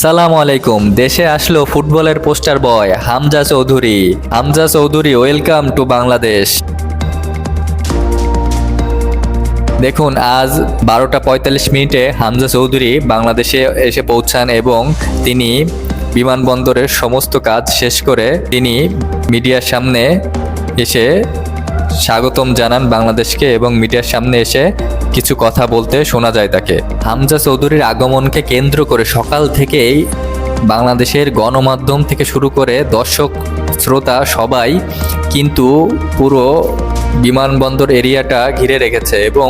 আসসালামু আলাইকুম। দেশে আসলো ফুটবলের poster boy Hamza Chowdhury. Hamza Chowdhury, welcome to Bangladesh. দেখুন, আজ বারোটা পঁয়তাল্লিশ মিনিটে হামজা চৌধুরী বাংলাদেশে এসে পৌঁছান এবং তিনি বিমানবন্দরের সমস্ত কাজ শেষ করে তিনি মিডিয়ার সামনে এসে স্বাগতম জানান বাংলাদেশকে এবং মিডিয়ার সামনে এসে কিছু কথা বলতে শোনা যায় তাকে। হামজা চৌধুরীর আগমনকে কেন্দ্র করে সকাল থেকেই বাংলাদেশের গণমাধ্যম থেকে শুরু করে দর্শক, শ্রোতা সবাই কিন্তু পুরো বিমানবন্দর এরিয়াটা ঘিরে রেখেছে এবং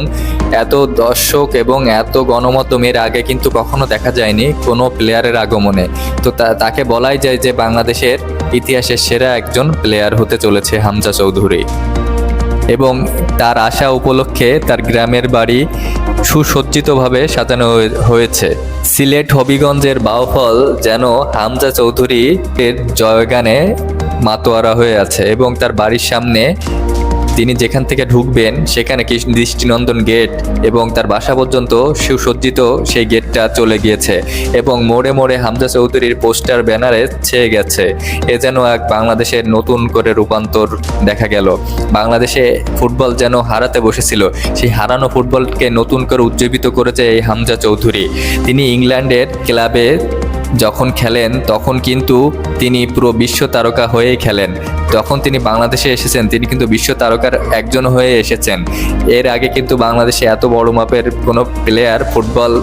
এত দর্শক এবং এত গণমাধ্যম এর আগে কিন্তু কখনো দেখা যায়নি কোনো প্লেয়ারের আগমনে। তো তাকে বলাই যায় যে বাংলাদেশের ইতিহাসের সেরা একজন প্লেয়ার হতে চলেছে হামজা চৌধুরী। এবং তার আশা উপলক্ষে তার গ্রামের বাড়ি সুসজ্জিতভাবে সাজানো হয়ে- হয়েছে। সিলেট হবিগঞ্জের বাউফল যেন হামজা চৌধুরী এর জয়গানে মাতোয়ারা হয়ে আছে এবং তার বাড়ির সামনে তিনি যেখান থেকে ঢুকবেন, সেখানে দৃষ্টিনন্দন গেট এবং তার বাসা পর্যন্ত সুসজ্জিত সেই গেটটা চলে গিয়েছে এবং মোড়ে মোড়ে হামজা চৌধুরীর পোস্টার, ব্যানারে ছেয়ে গেছে। এ যেন এক বাংলাদেশের নতুন করে রূপান্তর দেখা গেল। বাংলাদেশে ফুটবল যেন হারাতে বসেছিল, সেই হারানো ফুটবলকে নতুন করে উজ্জীবিত করেছে এই হামজা চৌধুরী। তিনি ইংল্যান্ডের ক্লাবে যখন খেলেন, তখন কিন্তু তিনি পুরো বিশ্ব তারকা হয়েই খেলেন। যখন তিনি বাংলাদেশে এসেছেন, তিনি কিন্তু বিশ্ব তারকার একজন হয়ে এসেছেন। এর আগে কিন্তু বাংলাদেশে এত বড় মাপের কোনো প্লেয়ার ফুটবল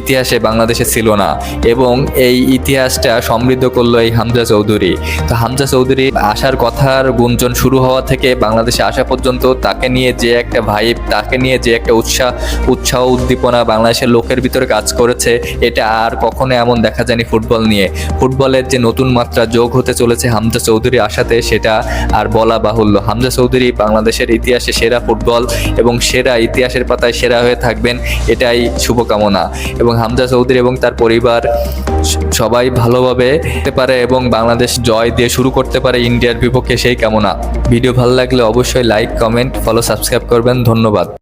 ইতিহাসে বাংলাদেশে ছিল না এবং এই ইতিহাসটা সমৃদ্ধ করল এই হামজা চৌধুরী। তো হামজা চৌধুরী আসার কথার গুঞ্জন শুরু হওয়া থেকে বাংলাদেশে আসা পর্যন্ত তাকে নিয়ে যে একটা ভাইব তাকে নিয়ে যে একটা উৎসাহ উৎসাহ উদ্দীপনা বাংলাদেশের লোকের ভিতরে কাজ করেছে, এটা আর কখনো এমন দেখা যায়নি ফুটবল নিয়ে। ফুটবলের যে নতুন মাত্রা যোগ হতে চলেছে হামজা চৌধুরী আসাতে, সেটা আর বলা বাহুল্য। হামজা চৌধুরী বাংলাদেশের ইতিহাসে সেরা ফুটবল এবং সেরা ইতিহাসের পাতায় সেরা হয়ে থাকবেন, এটাই শুভকামনা। এবং হামজা চৌধুরী এবং তার পরিবার সবাই ভালোভাবে পারে এবং বাংলাদেশ জয় দিয়ে শুরু করতে পারে ইন্ডিয়ার বিপক্ষে সেই কামনা। ভিডিও ভালো লাগলে অবশ্যই লাইক কমেন্ট ফলো সাবস্ক্রাইব করবেন। ধন্যবাদ।